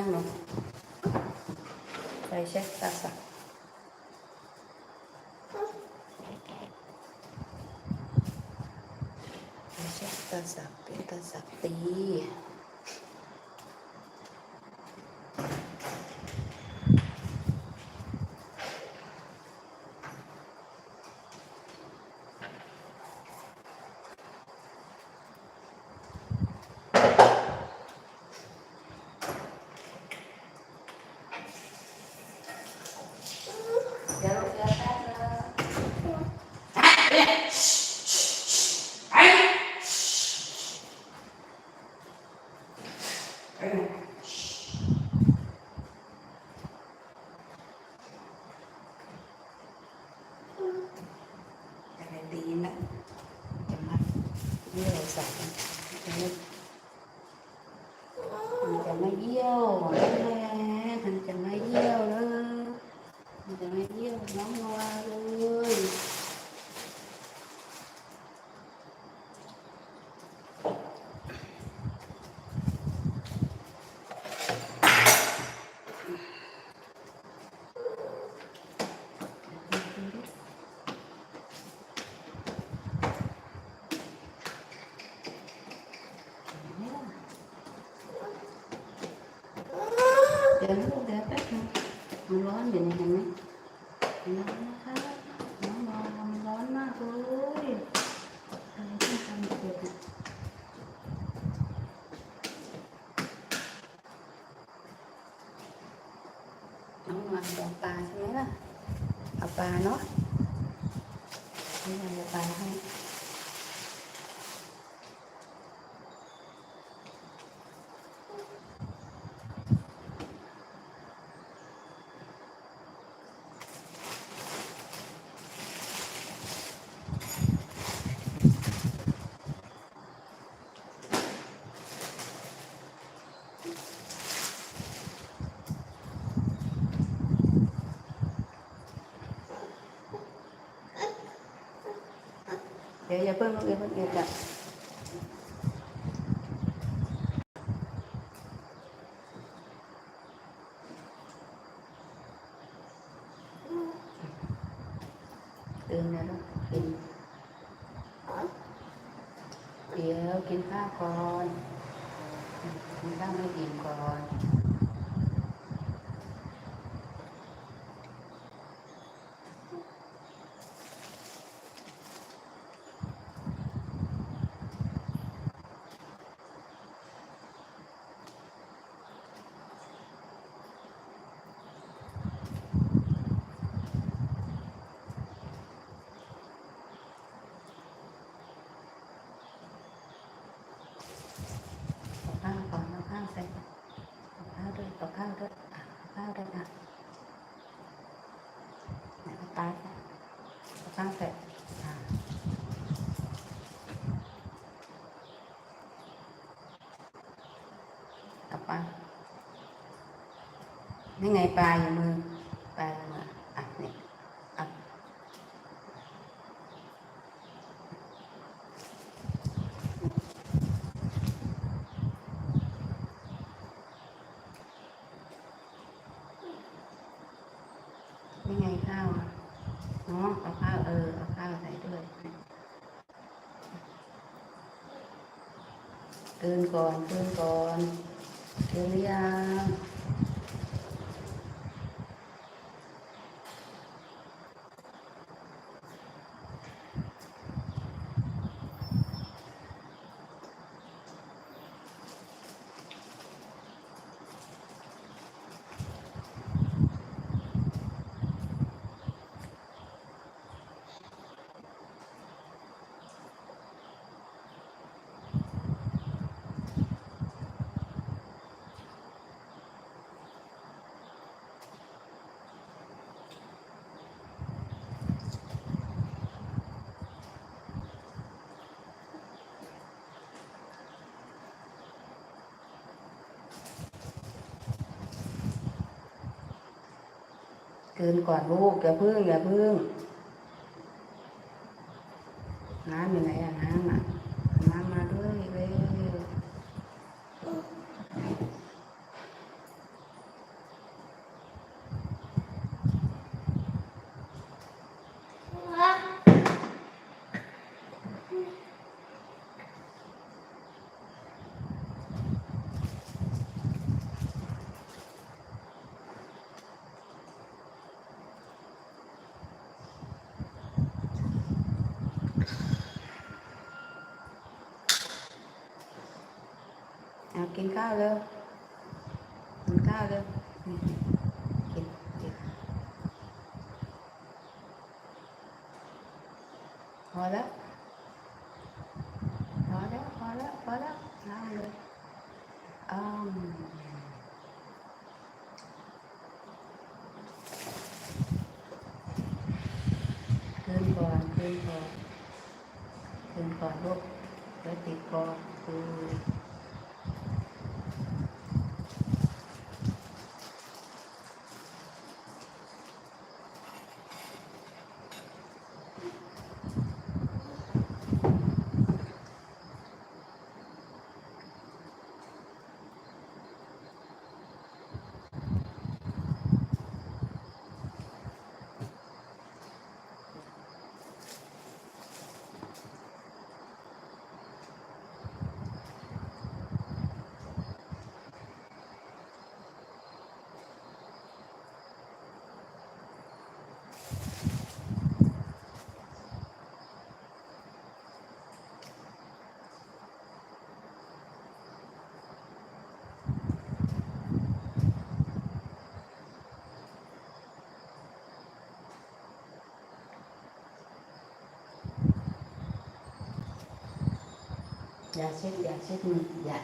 ั่งลงไปเช็คตาสักไปเช็คตาสักเป็นตาสักตี second. bà nó đây là một bà 也也不也不也不干。้าวด้ค่ะตาตั้งเสร็จต่อไปนี่ไงปลาอยู่มือ ตื่นก่อนตื่นก่อนตื่นหรืยั ตื่นก่อนลูกอย่าพึ่งอย่าพึ่งน้ำอยู่ไหนอะน้ำ เอากินข้าวเร็วกินข้าวเร็วนี่กินกินพอแล้วพอแล้วพอแล้วพอแล้วเอาเลยอ้อมคืนก่อนคืนก่อน อย่าเช็ดอย่าเช็ดมืออย่า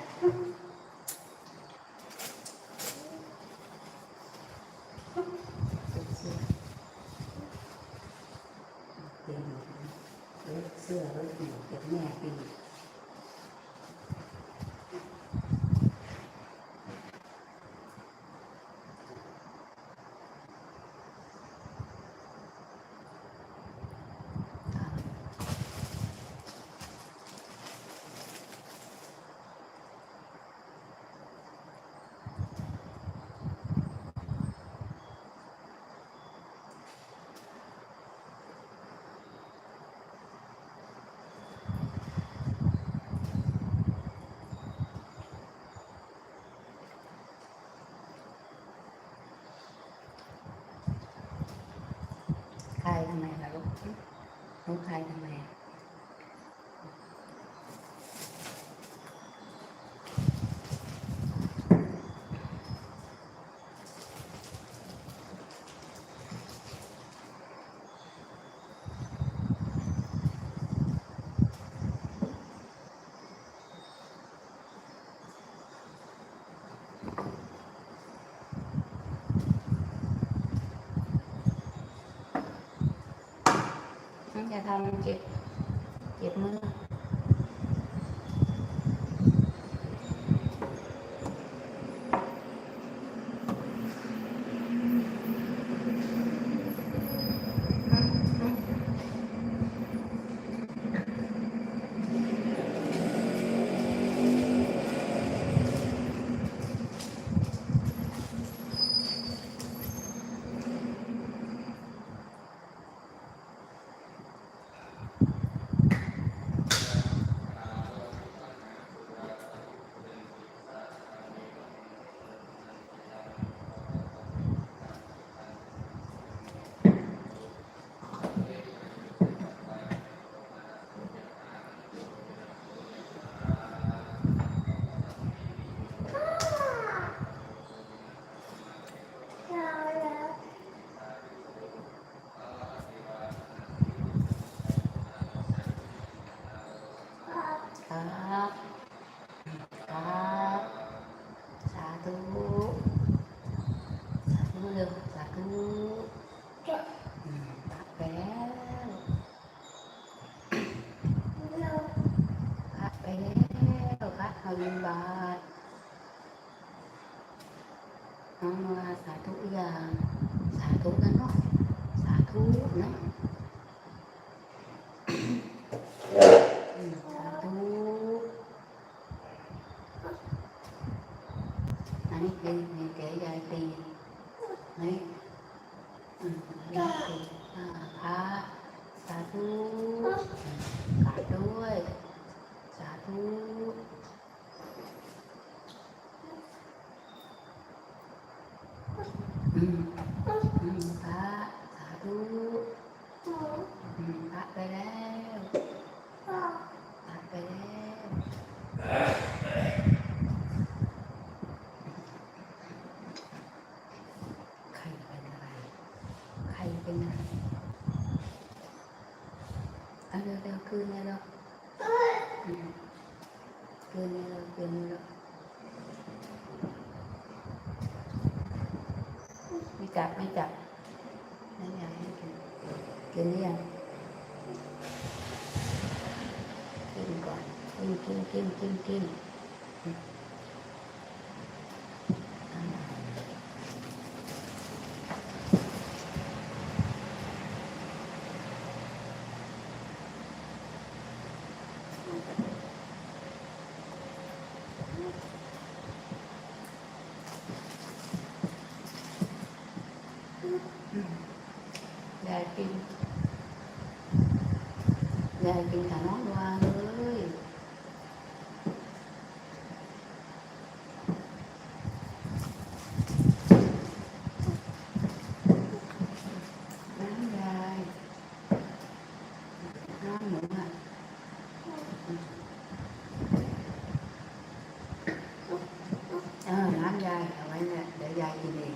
เช็ดเสื้อเปลี่ยนเลือกเสื้อรถหนูเก็บแม่ปี 公开的 dạ thăm chịu chịu mưa. thân ba nó xả thú gà xả thú cái nó xả thú nó ยายกินกับน้องวาเลยน้ำยายน้ำหนูอ่ะเออน้ำยายเอาไว้เนี่ยเดี๋ยวยายกินเอง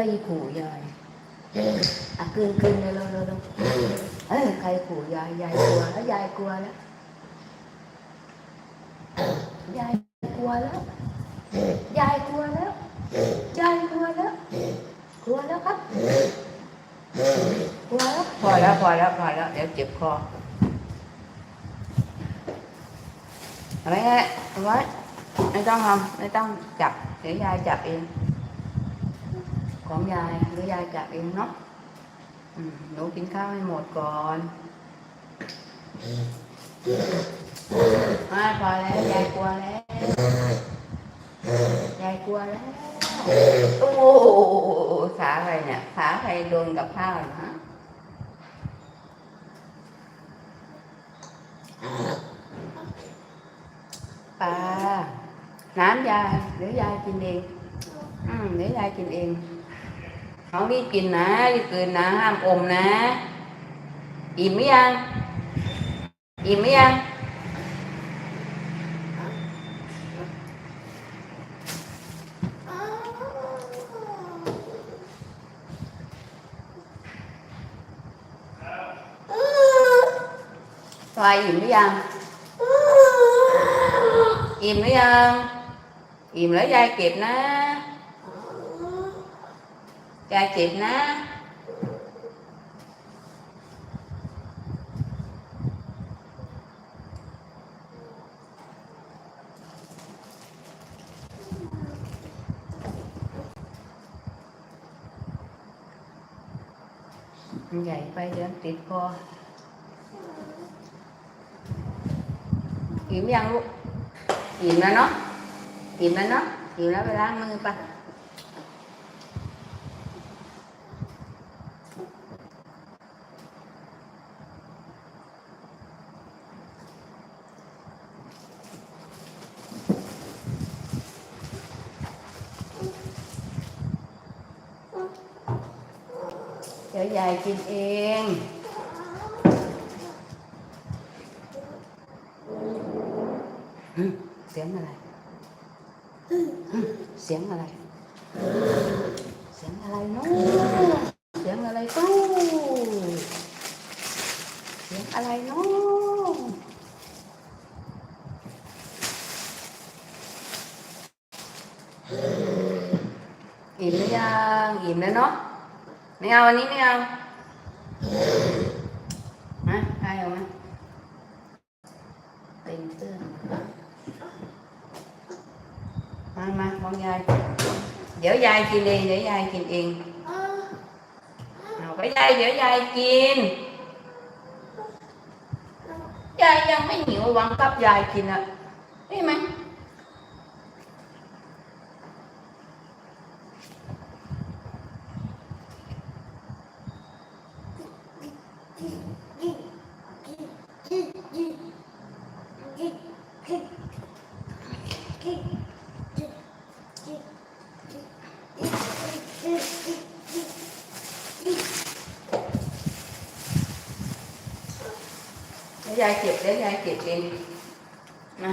ใครขู่ยายอะกลืนกลืนเลยเร็วเร็วเร็วเอ้ยใครขู่ยายยายกลัวแล้วยายกลัวแล้วยายกลัวแล้วยายกลัวแล้วยายกลัวแล้วกลัวแล้วครับกลัวแล้วพอแล้วพอแล้วพอแล้วเดี๋ยวเจ็บคอเอาไว้เอาไว้ไม่ต้องทำไม่ต้องจับเดี๋ยวยายจับเอง ของยายหรือยายจับเองเนาะหนูกินข้าวให้หมดก่อนมาพอแล้วยายกลัวแล้ว ยายกลัวแล้ว โอ้โหขาใครเนี่ยขาใครโดนกับข้าวนะปลาน้ำยายเดี๋ยวยายกินเอง อืมเดี๋ยวยายกินเอง น้องรีบกินนะรีบกินนะ ห้ามอมนะ อิ่มไหมยัง อิ่มไหมยังพลอยอิ่มหรือยัง อิ่มหรือยัง อิ่มแล้วยายเก็บนะ ยายเก็บนะ มันใหญ่ไปเดี๋ยวติดคอ อิ่มยังลูก อิ่มแล้วเนาะ อิ่มแล้วเนาะ อิ่มแล้วไปล้างมือไปะ ดี๋ยวยายกินเองเสียงอะไรเสียงอะไร ไม่เอาอันนี้ไม่เอาฮะใครเอาไหมเต็มเตื้อน มามามองยาย เดี๋ยวยายกินเอง เดี๋ยวยายกินเองเอาก็ยายเดี๋ยวยายกิน ยายยังไม่หิวหวังกับยายกินอ่ะได้ไหม ยายเก็บแล้วยายเก็บเองนะ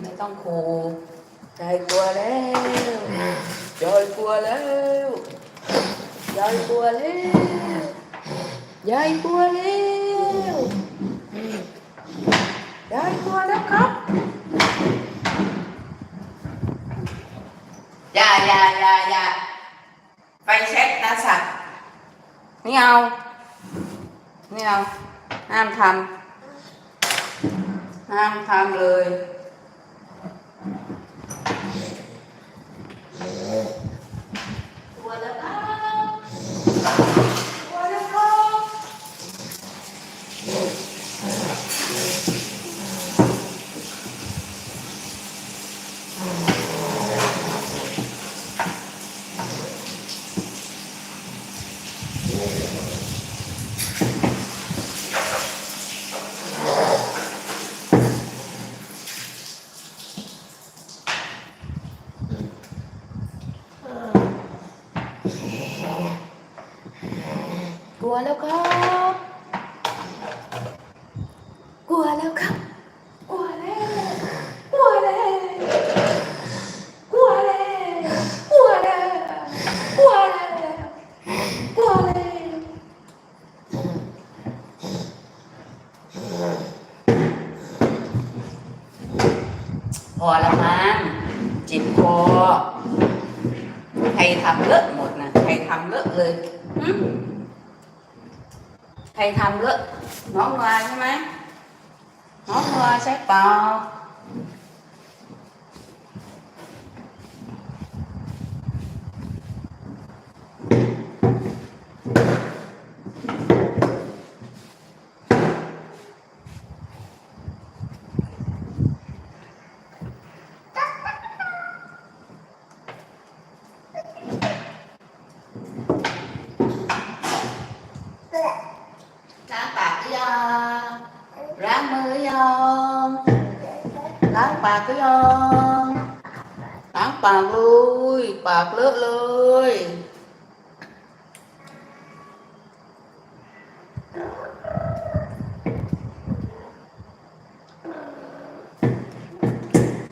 ไม่ต้องขู่ยายกลัวแล้วยายกลัวแล้วยายกลัวแล้วยายกลัวแล้วยายกลัวแล้วครับยายายายา đã sạch. Thấy không? Thấy không? Ham thầm. Ham thầm lười. Buona Coppa! ใช่ไหม móc xét bò.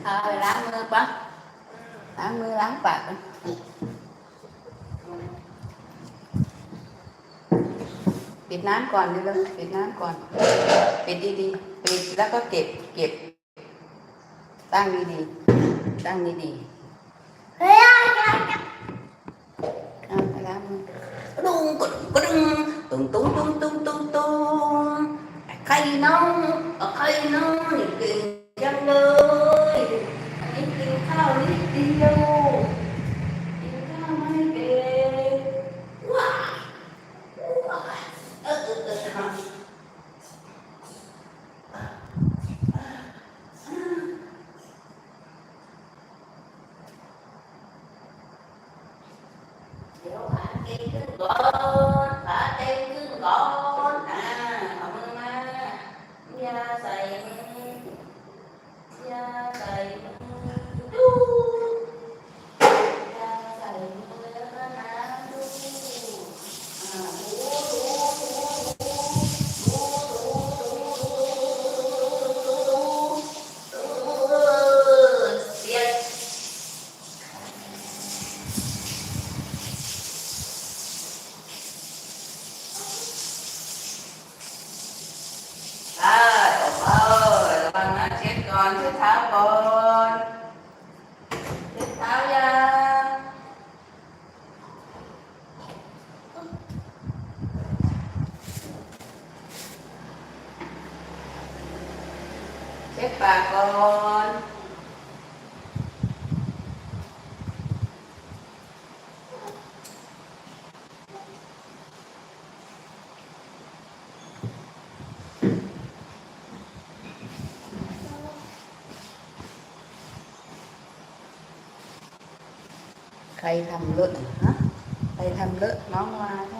Thôi láng mưa quá Láng mưa láng bạc Việt Nam còn đi đâu Việt Nam còn Việt đi đi Việt đã có เก็บเก็บตั้งดีดีตั้งดีดีเอาไปล้างมือดุ้งกดกระดึงตุ้งตุ้งตุ้งตุ้ง なお赤いなおに tay thầm luận, hả? Tay thầm luận nó ngoa thế.